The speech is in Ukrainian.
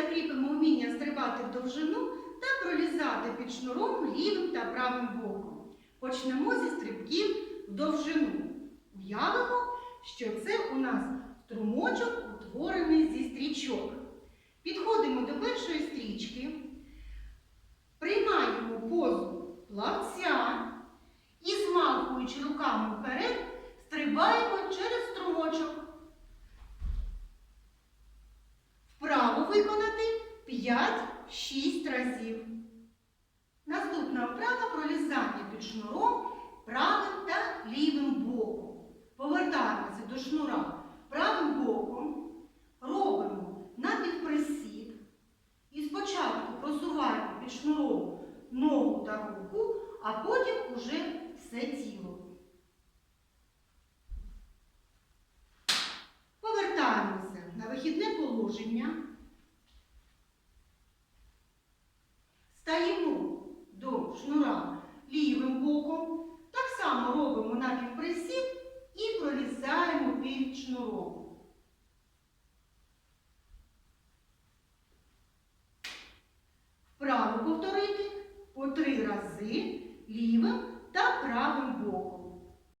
закріпимо вміння стрибати в довжину та пролізати під шнуром лівим та правим боком. Почнемо зі стрибків в довжину. Уявимо, що це у нас струмочок, утворений зі стрічок. Підходимо до першої стрічки, приймаємо позу плавця і, змахуючи руками вперед, стрибаємо через струмочок. Вправо виконати 5-6 разів. Наступна вправа пролізання під шнуром правим та лівим боком. Повертаємося до шнура правим боком, робимо напівприсід і спочатку просуваємо під шнуром ногу та руку, а потім уже все тіло. Повертаємося на вихідне положення. Стаємо до шнура лівим боком. Так само робимо напівприсів і прорізаємо під руку. Вправо повторити по три рази